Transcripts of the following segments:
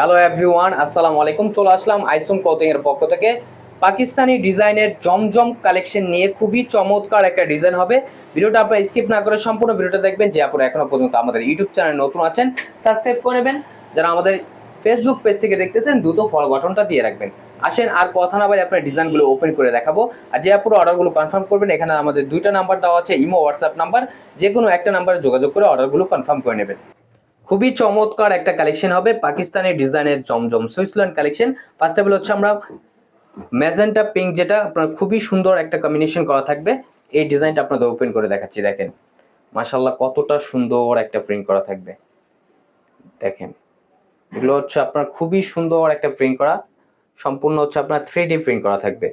Hello everyone আসসালামু আলাইকুম চলে আসলাম আইসুন ক্লথিং এর পক্ষ থেকে। পাকিস্তানি ডিজাইনের জমজম কালেকশন নিয়ে খুবই চমৎকার একটা ডিজাইন হবে। ভিডিওটা আপনারা স্কিপ না করে সম্পূর্ণ ভিডিওটা দেখবেন। যে আপনারা এখনও পর্যন্ত আমাদের ইউটিউব চ্যানেল নতুন আছেন সাবস্ক্রাইব করে নেবেন। যারা আমাদের ফেসবুক পেজ থেকে দেখতেছেন, দ্রুত ফলো বাটনটা দিয়ে রাখবেন। আসেন, আর কথা না বলে আপনার ডিজাইনগুলো ওপেন করে দেখাবো। আর যে আপুরো অর্ডারগুলো কনফার্ম করবেন, এখানে আমাদের দুইটা নাম্বার দেওয়া আছে, ইমো হোয়াটসঅ্যাপ নাম্বার যে কোনো একটা নাম্বারে যোগাযোগ করে অর্ডারগুলো কনফার্ম করে নেবেন। খুবই চমৎকার একটা কালেকশন হবে। পাকিস্তানি ডিজাইনের Zamzam. Swissland collection first of all হচ্ছে আমরা ম্যাজেন্টা পিঙ্ক যেটা আপনার খুবই সুন্দর একটা কম্বিনেশন করা থাকবে। এই ডিজাইনটা আপনাদের ওপেন করে দেখাচ্ছি, দেখেন। মাশাল্লাহ কতটা সুন্দর একটা প্রিন্ট করা থাকবে। দেখেন। এগুলো হচ্ছে আপনার খুবই সুন্দর একটা প্রিন্ট করা। সম্পূর্ণ হচ্ছে আপনার থ্রি ডি প্রিন্ট করা থাকবে।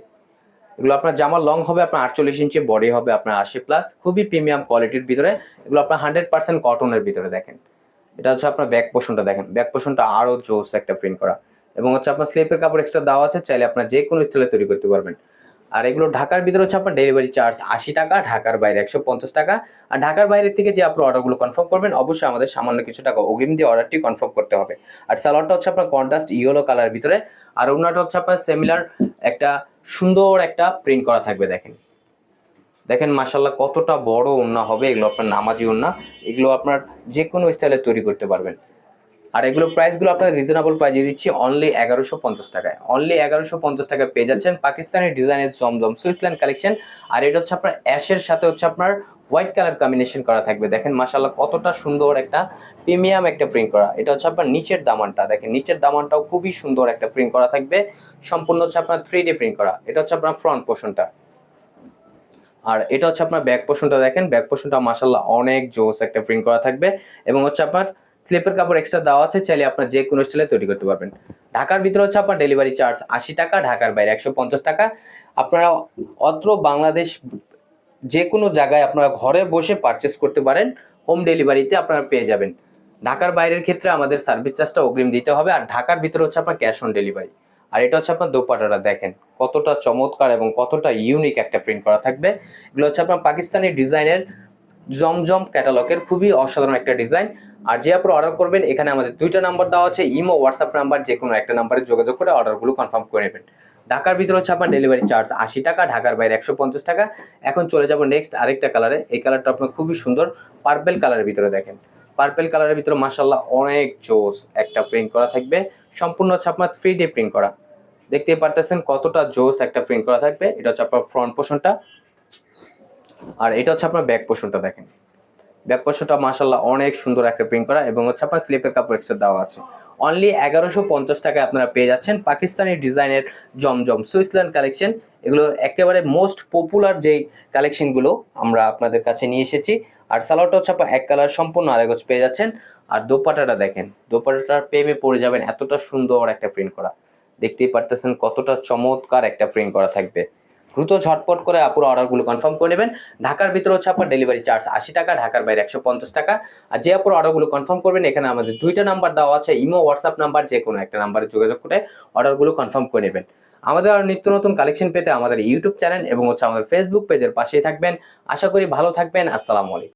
এগুলো আপনার জামা লং হবে, আপনার আটচল্লিশ ইঞ্চি বডি হবে, আপনার আশি প্লাস খুবই প্রিমিয়াম কোয়ালিটির ভিতরে। এগুলো আপনার হান্ড্রেড পার্সেন্ট কটনের ভিতরে, দেখেন। এটা হচ্ছে আপনার ব্যাক পোষণটা দেখেন। ব্যাক পোষণটা আরও জোস একটা প্রিন্ট করা। এবং হচ্ছে আপনার স্লিপের কাপড় এক্সট্রা দেওয়া আছে, চাইলে আপনার যে কোনো স্টাইলে তৈরি করতে পারবেন। আর এগুলো ঢাকার ভিতরে হচ্ছে আপনার ডেলিভারি চার্জ আশি টাকা, ঢাকার বাইরে একশো পঞ্চাশ টাকা। আর ঢাকার বাইরে থেকে যে আপনার অর্ডারগুলো কনফার্ম করবেন, অবশ্যই আমাদের সামান্য কিছু টাকা অগ্রিম দিয়ে অর্ডারটি কনফার্ম করতে হবে। আর সালোয়ারটা হচ্ছে আপনার কন্ট্রাস্ট ইয়েলো কালার ভিতরে। আর ওনাটা হচ্ছে আপনার সিমিলার একটা সুন্দর একটা প্রিন্ট করা থাকবে দেখেন। দেখেন মাসাল্লাহ কতটা বড় ওন্না হবে এগুলো আপনার নামাজি ওন্না এগুলো আপনার যে কোনো স্টাইলে তৈরি করতে পারবেন। আর এগুলো প্রাইসগুলো আপনার রিজনেবল প্রাইজে দিচ্ছি অনলি এগারোশো পঞ্চাশ টাকায়। অনলি এগারোশো পঞ্চাশ টাকায় পেয়ে যাচ্ছেন পাকিস্তানের ডিজাইনের জমজম সুইসল্যান্ড কালেকশন আর এটা হচ্ছে আপনার অ্যাশের সাথে হচ্ছে আপনার হোয়াইট কালার কম্বিনেশন করা থাকবে। দেখেন মাসাল্লাহ কতটা সুন্দর একটা প্রিমিয়াম একটা প্রিন্ট করা। এটা হচ্ছে আপনার নিচের দামানটা। দেখেন নিচের দামানটাও খুবই সুন্দর একটা প্রিন্ট করা থাকবে। সম্পূর্ণ হচ্ছে আপনার থ্রি ডি প্রিন্ট করা। এটা হচ্ছে আপনার ফ্রন্ট পোর্শনটা আর এটা হচ্ছে আপনার ব্যাক পোর্শনটা দেখেন। ব্যাক পোর্শনটা মাসাল্লাহ অনেক জোস একটা প্রিন্ট করা থাকবে এবং হচ্ছে আপনার স্লিপের কাপড় এক্সট্রা দেওয়া আছে, চাইলে আপনার যে কোনো স্টাইলে তৈরি করতে পারবেন। ঢাকার ভিতরে হচ্ছে আপনার ডেলিভারি চার্জ আশি টাকা, ঢাকার বাইরে একশো পঞ্চাশ টাকা। আপনারা অত্র বাংলাদেশ যে কোনো জায়গায় আপনারা ঘরে বসে পারচেস করতে পারেন হোম ডেলিভারিতে আপনারা পেয়ে যাবেন। ঢাকার বাইরের ক্ষেত্রে আমাদের সার্ভিস চার্জটা অগ্রিম দিতে হবে আর ঢাকার ভিতরে হচ্ছে আপনার ক্যাশ অন ডেলিভারি আর এটা হচ্ছে আপনার দোপাটাটা দেখেন। কতটা চমৎকার এবং কতটা ইউনিক একটা প্রিন্ট করা থাকবে। এগুলো হচ্ছে আপনার পাকিস্তানি ডিজাইনের জমজম ক্যাটালগের খুবই অসাধারণ একটা ডিজাইন আর যে আপনারা অর্ডার করবেন, এখানে আমাদের দুইটা নাম্বার দেওয়া আছে ইমো হোয়াটসঅ্যাপ নাম্বার যে কোনো একটা নাম্বারে যোগাযোগ করে অর্ডারগুলো কনফার্ম করে নেবেন। ঢাকার ভিতরে হচ্ছে আপনার ডেলিভারি চার্জ আশি টাকা, ঢাকার বাইরে একশো পঞ্চাশ টাকা। এখন চলে যাব নেক্সট আরেকটা কালারে এই কালারটা আপনার খুবই সুন্দর পার্পেল কালারের ভিতরে দেখেন। পার্পেল কালারের ভিতরে মাসাল্লাহ অনেক জোস একটা প্রিন্ট করা থাকবে। সম্পূর্ণ হচ্ছে আপনার থ্রি ডি প্রিন্ট করা। দেখতেই পারতেছেন কতটা জোস একটা প্রিন্ট করা থাকবে। এটা হচ্ছে আপনার ফ্রন্ট পোর্শনটা আর এটা হচ্ছে আপনার ব্যাক পোর্শনটা দেখেন। ব্যাক পোর্শনটা মাসাল্লাহ অনেক সুন্দর একটা প্রিন্ট করা এবং হচ্ছে আপনার স্লিপের কাপড় এক্সট্রা দেওয়া আছে। অনলি এগারোশো পঞ্চাশ টাকায় আপনারা পেয়ে যাচ্ছেন পাকিস্তানি ডিজাইনের জমজম সুইসল্যান্ড কালেকশন এগুলো একেবারে মোস্ট পপুলার যেই কালেকশনগুলো আমরা আপনাদের কাছে নিয়ে এসেছি। আর সালোয়ারটা আপনার এক কালার সম্পূর্ণ আরেকজ পেয়ে যাচ্ছেন। আর দোপাটাটা দেখেন দোপাটাটার প্রেমে পড়ে যাবেন, এতটা সুন্দর একটা প্রিন্ট করা। দেখতেই পারতেছেন কতটা চমৎকার একটা প্রিন্ট করা থাকবে। দ্রুত ঝটপট করে আপুর অর্ডারগুলো কনফার্ম করে নেবেন। ঢাকার ভিতরে হচ্ছে আপনার ডেলিভারি চার্জ আশি টাকা, ঢাকার বাইরে একশো পঞ্চাশ টাকা। আর যে আপুর অর্ডারগুলো কনফার্ম করবেন, এখানে আমাদের দুইটা নাম্বার দেওয়া আছে, ইমো হোয়াটসঅ্যাপ নাম্বার যে কোনো একটা নাম্বারে যোগাযোগ করে অর্ডারগুলো কনফার্ম করে নেবেন। আমাদের আর নিত্য নতুন কালেকশন পেতে আমাদের ইউটিউব চ্যানেল এবং হচ্ছে আমাদের ফেসবুক পেজের পাশেই থাকবেন। আশা করি ভালো থাকবেন। আসসালামু আলাইকুম।